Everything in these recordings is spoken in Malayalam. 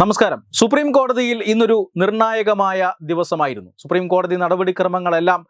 നമസ്കാരം. സുപ്രീം കോടതിയിൽ ഇന്നൊരു നിർണായകമായ ദിവസമായിരുന്നു. സുപ്രീം കോടതി നടപടിക്രമങ്ങളെല്ലാം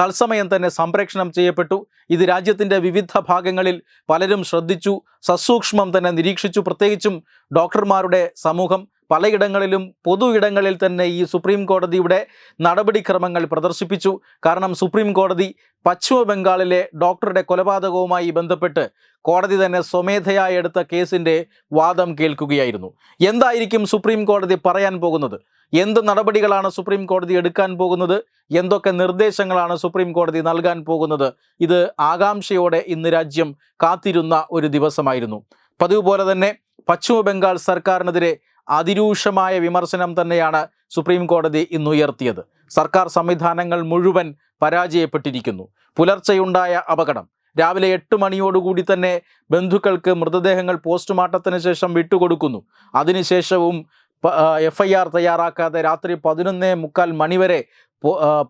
തത്സമയം തന്നെ സംപ്രേഷണം ചെയ്യപ്പെട്ടു. ഇത് രാജ്യത്തിന്റെ വിവിധ ഭാഗങ്ങളിൽ പലരും ശ്രദ്ധിച്ചു സസൂക്ഷ്മം തന്നെ നിരീക്ഷിച്ചു. പ്രത്യേകിച്ചും ഡോക്ടർമാരുടെ സമൂഹം പലയിടങ്ങളിലും പൊതു ഇടങ്ങളിൽ തന്നെ ഈ സുപ്രീം കോടതിയുടെ നടപടിക്രമങ്ങൾ പ്രദർശിപ്പിച്ചു. കാരണം സുപ്രീം കോടതി പശ്ചിമ ബംഗാളിലെ ഡോക്ടറുടെ കൊലപാതകവുമായി ബന്ധപ്പെട്ട് കോടതി തന്നെ സ്വമേധയായി എടുത്ത കേസിന്റെ വാദം കേൾക്കുകയായിരുന്നു. എന്തായിരിക്കും സുപ്രീം കോടതി പറയാൻ പോകുന്നത്? എന്ത് നടപടികളാണ് സുപ്രീം കോടതി എടുക്കാൻ പോകുന്നത്? എന്തൊക്കെ നിർദ്ദേശങ്ങളാണ് സുപ്രീം കോടതി നൽകാൻ പോകുന്നത്? ഇത് ആകാംക്ഷയോടെ ഇന്ന് രാജ്യം കാത്തിരുന്ന ഒരു ദിവസമായിരുന്നു. പതിവ് പോലെ തന്നെ പശ്ചിമ ബംഗാൾ സർക്കാരിനെതിരെ അതിരൂക്ഷമായ വിമർശനം തന്നെയാണ് സുപ്രീം കോടതി ഇന്ന് ഉയർത്തിയത്. സർക്കാർ സംവിധാനങ്ങൾ മുഴുവൻ പരാജയപ്പെട്ടിരിക്കുന്നു. പുലർച്ചെയുണ്ടായ അപകടം. രാവിലെ എട്ട് മണിയോടുകൂടി തന്നെ ബന്ധുക്കൾക്ക് മൃതദേഹങ്ങൾ പോസ്റ്റ്മോർട്ടത്തിന് ശേഷം വിട്ടുകൊടുക്കുന്നു. അതിനുശേഷവും എഫ് ഐ ആർ തയ്യാറാക്കാതെ രാത്രി പതിനൊന്നേ മുക്കാൽ മണിവരെ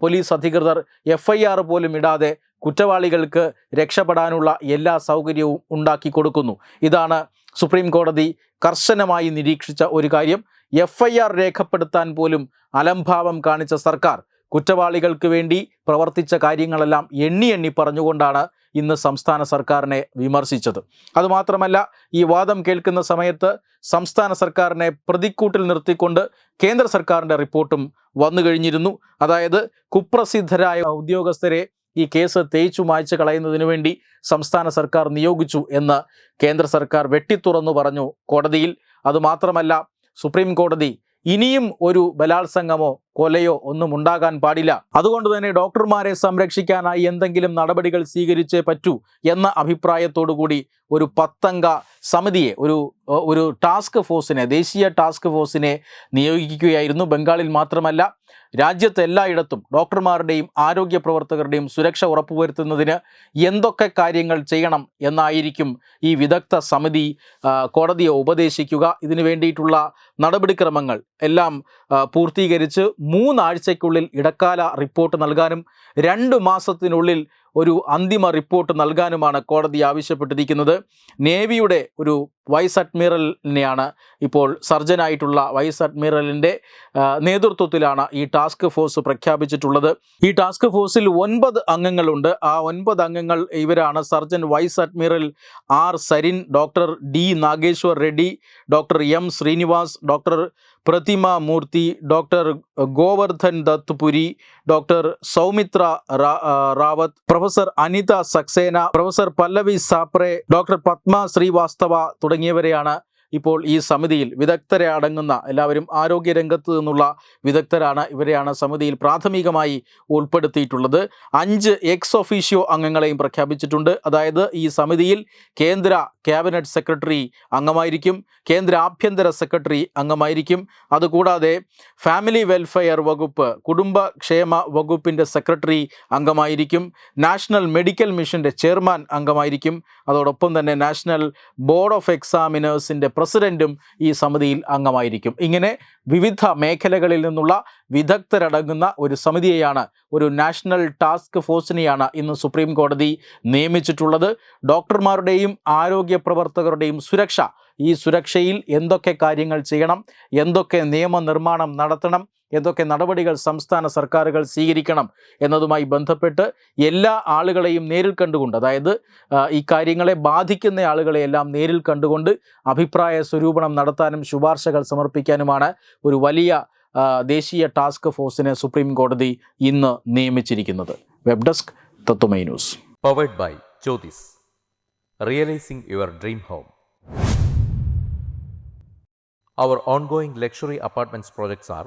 പോലീസ് അധികൃതർ എഫ് ഐ ആർ പോലും ഇടാതെ കുറ്റവാളികൾക്ക് രക്ഷപ്പെടാനുള്ള എല്ലാ സൗകര്യവും ഉണ്ടാക്കി കൊടുക്കുന്നു. ഇതാണ് സുപ്രീം കോടതി കർശനമായി നിരീക്ഷിച്ച ഒരു കാര്യം. എഫ് ഐ ആർ രേഖപ്പെടുത്താൻ പോലും അലംഭാവം കാണിച്ച സർക്കാർ കുറ്റവാളികൾക്ക് വേണ്ടി പ്രവർത്തിച്ച കാര്യങ്ങളെല്ലാം എണ്ണി എണ്ണി പറഞ്ഞുകൊണ്ടാണ് ഇന്ന് സംസ്ഥാന സർക്കാരിനെ വിമർശിച്ചത്. അതുമാത്രമല്ല ഈ വാദം കേൾക്കുന്ന സമയത്ത് സംസ്ഥാന സർക്കാരിനെ പ്രതിക്കൂട്ടിൽ നിർത്തിക്കൊണ്ട് കേന്ദ്ര സർക്കാരിന്റെ റിപ്പോർട്ടും വന്നു കഴിഞ്ഞിരുന്നു. അതായത് കുപ്രസിദ്ധരായ ഉദ്യോഗസ്ഥരെ ഈ കേസ് തേച്ചു മായ്ച്ചു കളയുന്നതിനു വേണ്ടി സംസ്ഥാന സർക്കാർ നിയോഗിച്ചു എന്ന് കേന്ദ്ര സർക്കാർ വെട്ടിത്തുറന്നു പറഞ്ഞു കോടതിയിൽ. അതുമാത്രമല്ല സുപ്രീം കോടതി ഇനിയും ഒരു ബലാത്സംഗമോ കൊലയോ ഒന്നും ഉണ്ടാകാൻ പാടില്ല. അതുകൊണ്ട് തന്നെ ഡോക്ടർമാരെ സംരക്ഷിക്കാനായി എന്തെങ്കിലും നടപടികൾ സ്വീകരിച്ചേ പറ്റൂ എന്ന അഭിപ്രായത്തോടു കൂടി ഒരു പത്തംഗ സമിതിയെ ഒരു ഒരു ടാസ്ക് ഫോഴ്സിനെ ദേശീയ ടാസ്ക് ഫോഴ്സിനെ നിയോഗിക്കുകയായിരുന്നു ബംഗാളിൽ മാത്രമല്ല രാജ്യത്ത് എല്ലായിടത്തും ഡോക്ടർമാരുടെയും ആരോഗ്യ പ്രവർത്തകരുടെയും സുരക്ഷ ഉറപ്പുവരുത്തുന്നതിന് എന്തൊക്കെ കാര്യങ്ങൾ ചെയ്യണം എന്നായിരിക്കും ഈ വിദഗ്ധ സമിതി കോടതിയെ ഉപദേശിക്കുക. ഇതിനു വേണ്ടിയിട്ടുള്ള നടപടിക്രമങ്ങൾ എല്ലാം പൂർത്തീകരിച്ച് മൂന്നാഴ്ചയ്ക്കുള്ളിൽ ഇടക്കാല റിപ്പോർട്ട് നൽകാനും രണ്ട് മാസത്തിനുള്ളിൽ ഒരു അന്തിമ റിപ്പോർട്ട് നൽകാനുമാണ് കോടതി ആവശ്യപ്പെട്ടിരിക്കുന്നത്. നേവിയുടെ ഒരു വൈസ് അഡ്മിറലിനെയാണ് ഇപ്പോൾ സർജനായിട്ടുള്ള വൈസ് അഡ്മിറലിന്റെ നേതൃത്വത്തിലാണ് ഈ ടാസ്ക് ഫോഴ്സ് പ്രഖ്യാപിച്ചിട്ടുള്ളത്. ഈ ടാസ്ക് ഫോഴ്സിൽ ഒൻപത് അംഗങ്ങളുണ്ട്. ആ ഒൻപത് അംഗങ്ങൾ ഇവരാണ് surgeon vice admiral R Sarin doctor D Nageshwar Reddy doctor M Srinivas doctor Pratima Murthy doctor Govardhan Dutt Puri doctor Soumitra Rawat professor Anita Saxena professor Pallavi Sapre doctor Padma Srivastava തുടങ്ങിയവരെയാണ് ഇപ്പോൾ ഈ സമിതിയിൽ വിദഗ്ധരെ അടങ്ങുന്ന എല്ലാവരും ആരോഗ്യ രംഗത്ത് നിന്നുള്ള വിദഗ്ധരാണ് ഇവരെയാണ് സമിതിയിൽ പ്രാഥമികമായി ഉൾപ്പെടുത്തിയിട്ടുള്ളത്. അഞ്ച് എക്സ് ഒഫീഷ്യോ അംഗങ്ങളെയും പ്രഖ്യാപിച്ചിട്ടുണ്ട്. അതായത് ഈ സമിതിയിൽ കേന്ദ്ര ക്യാബിനറ്റ് സെക്രട്ടറി അംഗമായിരിക്കും കേന്ദ്ര ആഭ്യന്തര സെക്രട്ടറി അംഗമായിരിക്കും. അതുകൂടാതെ ഫാമിലി വെൽഫെയർ വകുപ്പ് കുടുംബക്ഷേമ വകുപ്പിന്റെ സെക്രട്ടറി അംഗമായിരിക്കും. നാഷണൽ മെഡിക്കൽ മിഷന്റെ ചെയർമാൻ അംഗമായിരിക്കും. അതോടൊപ്പം തന്നെ നാഷണൽ ബോർഡ് ഓഫ് എക്സാമിനേഴ്സിന്റെ പ്രസിഡന്റും ഈ സമിതിയിൽ അംഗമായിരിക്കും. ഇങ്ങനെ വിവിധ മേഖലകളിൽ നിന്നുള്ള വിദഗ്ധരടങ്ങുന്ന ഒരു സമിതിയെയാണ് ഒരു നാഷണൽ ടാസ്ക് ഫോഴ്സിനെയാണ് ഇന്ന് സുപ്രീം കോടതി നിയമിച്ചിട്ടുള്ളത്. ഡോക്ടർമാരുടെയും ആരോഗ്യ പ്രവർത്തകരുടെയും സുരക്ഷ. ഈ സുരക്ഷയിൽ എന്തൊക്കെ കാര്യങ്ങൾ ചെയ്യണം എന്തൊക്കെ നിയമനിർമ്മാണം നടത്തണം എന്തൊക്കെ നടപടികൾ സംസ്ഥാന സർക്കാരുകൾ സ്വീകരിക്കണം എന്നതുമായി ബന്ധപ്പെട്ട് എല്ലാ ആളുകളെയും നേരിൽ കണ്ടുകൊണ്ട് അതായത് ഈ കാര്യങ്ങളെ ബാധിക്കുന്ന ആളുകളെയെല്ലാം നേരിൽ കണ്ടുകൊണ്ട് അഭിപ്രായ സ്വരൂപണം നടത്താനും ശുപാർശകൾ സമർപ്പിക്കാനുമാണ് ഒരു വലിയ ദേശീയ ടാസ്ക് ഫോഴ്സിനെ സുപ്രീം കോടതി ഇന്ന് നിയമിച്ചിരിക്കുന്നത്. Web desk Tathwamayi news. Powered by Jyothis realising your dream home Our ongoing luxury apartments projects are